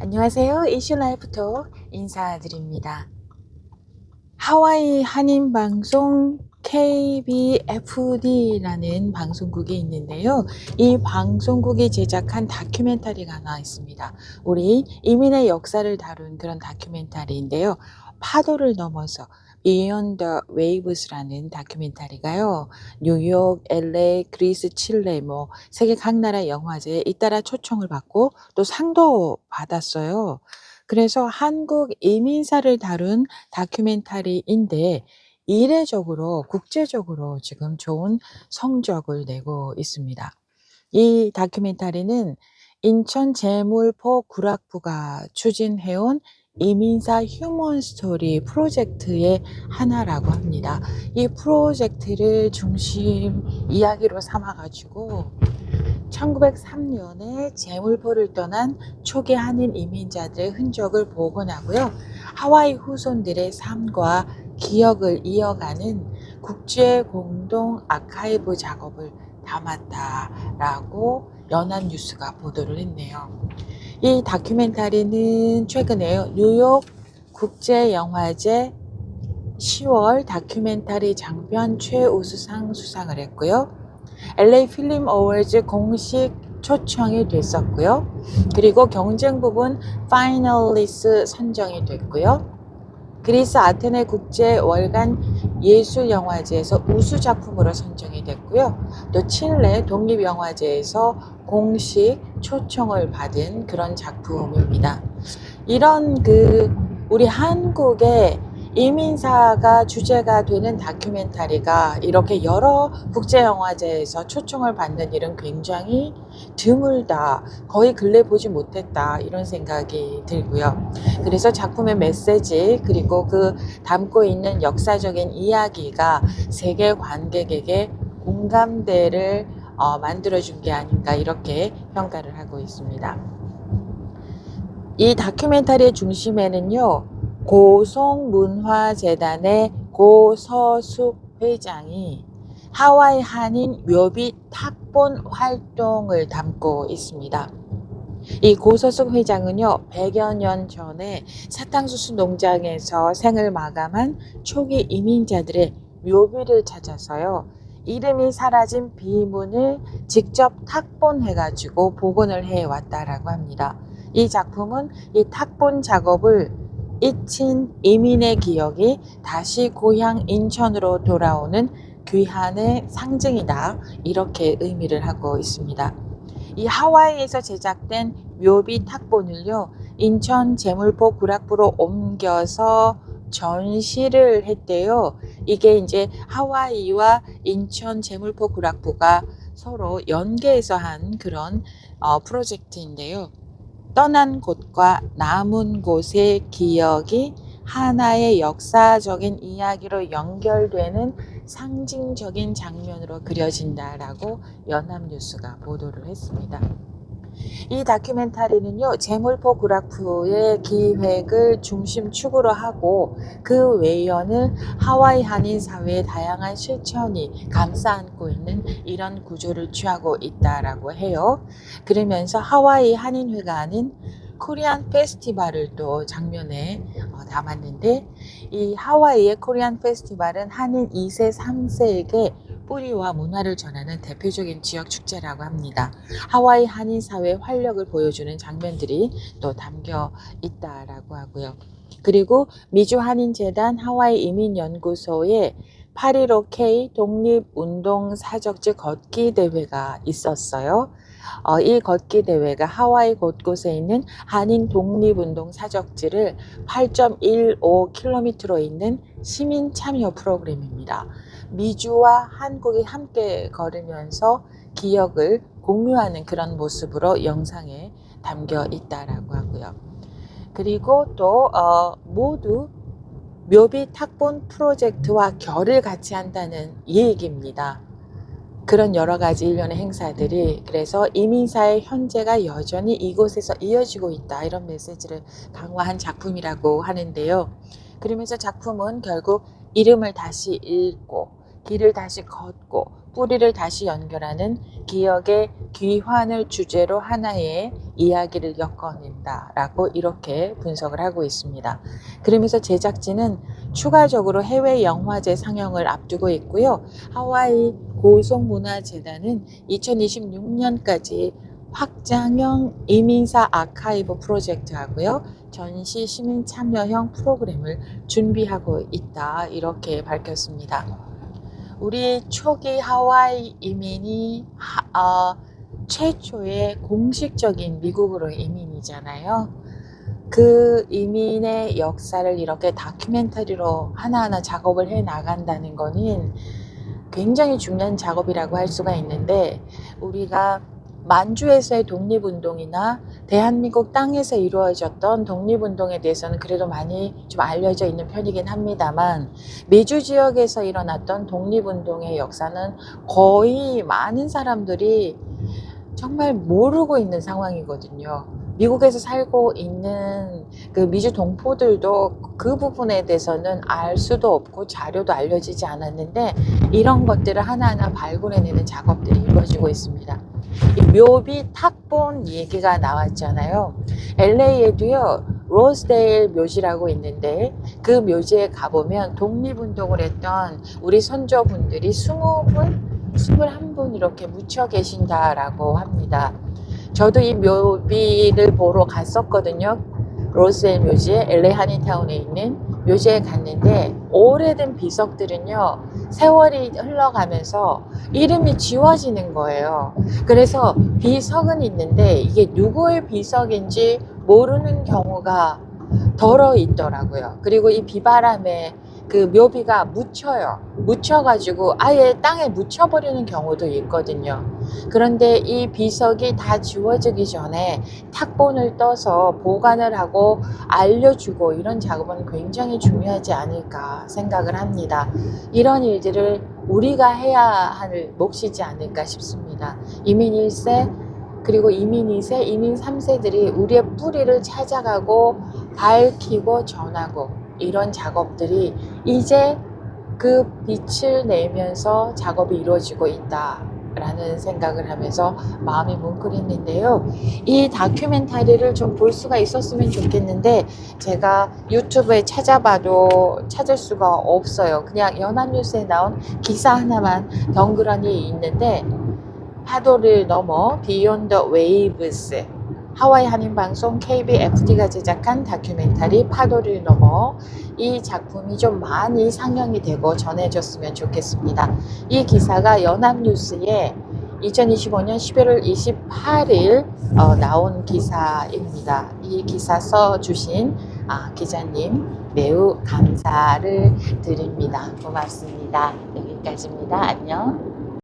안녕하세요. 이슈라이프토 인사드립니다. 하와이 한인방송 KBFD라는 방송국이 있는데요. 이 방송국이 제작한 다큐멘터리가 하나 있습니다. 우리 이민의 역사를 다룬 그런 다큐멘터리인데요. 파도를 넘어서 Beyond the Waves라는 다큐멘터리가요. 뉴욕, LA, 그리스, 칠레 뭐 세계 각 나라 영화제에 잇따라 초청을 받고 또 상도 받았어요. 그래서 한국 이민사를 다룬 다큐멘터리인데 이례적으로 국제적으로 지금 좋은 성적을 내고 있습니다. 이 다큐멘터리는 인천 재물포 구락부가 추진해온 이민사 휴먼 스토리 프로젝트의 하나라고 합니다. 이 프로젝트를 중심 이야기로 삼아가지고 1903년에 재물포를 떠난 초기 한인 이민자들의 흔적을 복원하고요. 하와이 후손들의 삶과 기억을 이어가는 국제 공동 아카이브 작업을 담았다라고 연합뉴스가 보도를 했네요. 이 다큐멘터리는 최근에 뉴욕 국제영화제 10월 다큐멘터리 장편 최우수상 수상을 했고요. LA 필름 어워즈 공식 초청이 됐었고요. 그리고 경쟁 부분 파이널리스 선정이 됐고요. 그리스 아테네 국제 월간 예술 영화제에서 우수 작품으로 선정이 됐고요. 또 칠레 독립 영화제에서 공식 초청을 받은 그런 작품입니다. 이런 그 우리 한국의 이민사가 주제가 되는 다큐멘터리가 이렇게 여러 국제영화제에서 초청을 받는 일은 굉장히 드물다. 거의 근래 보지 못했다. 이런 생각이 들고요. 그래서 작품의 메시지, 그리고 그 담고 있는 역사적인 이야기가 세계 관객에게 공감대를 어, 만들어준 게 아닌가 이렇게 평가를 하고 있습니다. 이 다큐멘터리의 중심에는요, 고송문화재단의 고서숙 회장이 하와이 한인 묘비 탁본 활동을 담고 있습니다. 이 고서숙 회장은요, 100여 년 전에 사탕수수 농장에서 생을 마감한 초기 이민자들의 묘비를 찾아서요, 이름이 사라진 비문을 직접 탁본해가지고 복원을 해왔다라고 합니다. 이 작품은 이 탁본 작업을 잊힌 이민의 기억이 다시 고향 인천으로 돌아오는 귀한의 상징이다. 이렇게 의미를 하고 있습니다. 이 하와이에서 제작된 묘비 탁본을요, 인천 재물포 구락부로 옮겨서 전시를 했대요. 이게 이제 하와이와 인천 재물포 구락부가 서로 연계해서 한 그런 어, 프로젝트인데요. 떠난 곳과 남은 곳의 기억이 하나의 역사적인 이야기로 연결되는 상징적인 장면으로 그려진다라고 연합뉴스가 보도를 했습니다. 이 다큐멘터리는요, 재물포 구락프의 기획을 중심축으로 하고 그 외연을 하와이 한인 사회의 다양한 실천이 감싸 안고 있는 이런 구조를 취하고 있다라고 해요. 그러면서 하와이 한인회관은 코리안 페스티벌을 또 장면에 어, 담았는데 이 하와이의 코리안 페스티벌은 한인 2세, 3세에게 뿌리와 문화를 전하는 대표적인 지역 축제라고 합니다. 하와이 한인 사회의 활력을 보여주는 장면들이 또 담겨 있다라고 하고요. 그리고 미주 한인 재단 하와이 이민 연구소에 8.15K 독립운동 사적지 걷기 대회가 있었어요. 어, 이 걷기 대회가 하와이 곳곳에 있는 한인 독립운동 사적지를 8.15km로 있는 시민 참여 프로그램입니다. 미주와 한국이 함께 걸으면서 기억을 공유하는 그런 모습으로 영상에 담겨 있다라고 하고요. 그리고 또 어, 모두 묘비 탁본 프로젝트와 결을 같이 한다는 이 얘기입니다. 그런 여러 가지 일련의 행사들이 그래서 이민사의 현재가 여전히 이곳에서 이어지고 있다 이런 메시지를 강화한 작품이라고 하는데요. 그러면서 작품은 결국 이름을 다시 읽고 길을 다시 걷고 뿌리를 다시 연결하는 기억의 귀환을 주제로 하나의 이야기를 엮어낸다라고 이렇게 분석을 하고 있습니다. 그러면서 제작진은 추가적으로 해외 영화제 상영을 앞두고 있고요. 하와이 고속문화재단은 2026년까지 확장형 이민사 아카이브 프로젝트 하고요. 전시 시민 참여형 프로그램을 준비하고 있다. 이렇게 밝혔습니다. 우리 초기 하와이 이민이 하- 어, 최초의 공식적인 미국으로 이민이잖아요. 그 이민의 역사를 이렇게 다큐멘터리로 하나하나 작업을 해 나간다는 거는 굉장히 중요한 작업이라고 할 수가 있는데 우리가 만주에서의 독립운동이나 대한민국 땅에서 이루어졌던 독립운동에 대해서는 그래도 많이 좀 알려져 있는 편이긴 합니다만 미주 지역에서 일어났던 독립운동의 역사는 거의 많은 사람들이 정말 모르고 있는 상황이거든요. 미국에서 살고 있는 그 미주 동포들도 그 부분에 대해서는 알 수도 없고 자료도 알려지지 않았는데 이런 것들을 하나하나 발굴해내는 작업들이 이루어지고 있습니다. 이 묘비 탁본 얘기가 나왔잖아요. LA에도요, 로스데일 묘지라고 있는데 그 묘지에 가보면 독립운동을 했던 우리 선조분들이 20분, 21분 이렇게 묻혀 계신다라고 합니다. 저도 이 묘비를 보러 갔었거든요. 로스데일 묘지에 LA 한인타운에 있는 묘지에 갔는데 오래된 비석들은요 세월이 흘러가면서 이름이 지워지는 거예요. 그래서 비석은 있는데 이게 누구의 비석인지 모르는 경우가 덜어 있더라고요. 그리고 이 비바람에 그 묘비가 묻혀요. 묻혀가지고 아예 땅에 묻혀버리는 경우도 있거든요. 그런데 이 비석이 다 지워지기 전에 탁본을 떠서 보관을 하고 알려주고 이런 작업은 굉장히 중요하지 않을까 생각을 합니다. 이런 일들을 우리가 해야 할 몫이지 않을까 싶습니다. 이민 1세 그리고 이민 2세, 이민 3세들이 우리의 뿌리를 찾아가고 밝히고 전하고 이런 작업들이 이제 그 빛을 내면서 작업이 이루어지고 있다. 라는 생각을 하면서 마음이 뭉클했는데요. 이 다큐멘터리를 좀 볼 수가 있었으면 좋겠는데 제가 유튜브에 찾아봐도 찾을 수가 없어요. 그냥 연합뉴스에 나온 기사 하나만 덩그러니 있는데 파도를 넘어 the Waves 하와이 한인방송 KBFT가 제작한 다큐멘터리 파도를 넘어 이 작품이 좀 많이 상영이 되고 전해졌으면 좋겠습니다. 이 기사가 연합뉴스에 2025년 11월 28일 어, 나온 기사입니다. 이 기사 써주신 아, 기자님 매우 감사를 드립니다. 고맙습니다. 여기까지입니다. 안녕.